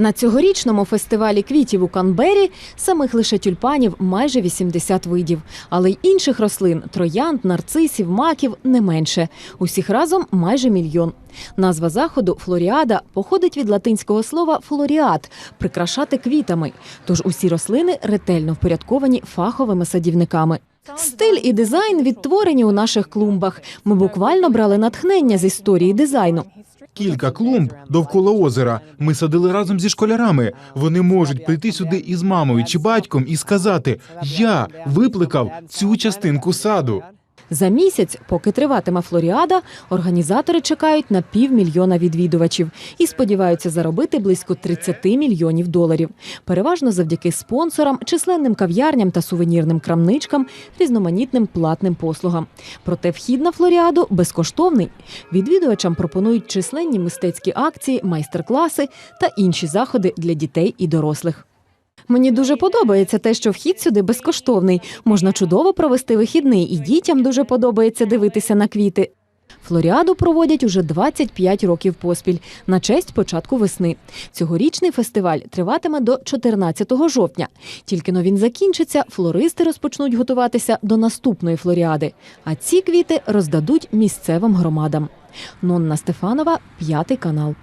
На цьогорічному фестивалі квітів у Канбері самих лише тюльпанів майже 80 видів, але й інших рослин троянд, нарцисів, маків не менше. Усіх разом майже мільйон. Назва заходу Флоріада походить від латинського слова флоріат прикрашати квітами. Тож усі рослини ретельно впорядковані фаховими садівниками. Стиль і дизайн відтворені у наших клумбах. Ми буквально брали натхнення з історії дизайну. Кілька клумб довкола озера ми садили разом зі школярами. Вони можуть прийти сюди із мамою чи батьком і сказати: Я випликав цю частинку саду. За місяць, поки триватиме Флоріада, організатори чекають на півмільйона відвідувачів і сподіваються заробити близько 30 мільйонів доларів. Переважно завдяки спонсорам, численним кав'ярням та сувенірним крамничкам, різноманітним платним послугам. Проте вхід на Флоріаду безкоштовний. Відвідувачам пропонують численні мистецькі акції, майстер-класи та інші заходи для дітей і дорослих. Мені дуже подобається те, що вхід сюди безкоштовний. Можна чудово провести вихідний, і дітям дуже подобається дивитися на квіти. Флоріаду проводять уже 25 років поспіль на честь початку весни. Цьогорічний фестиваль триватиме до 14 жовтня. Тільки но він закінчиться, флористи розпочнуть готуватися до наступної флоріади. А ці квіти роздадуть місцевим громадам. Нонна Стефанова, п'ятий канал.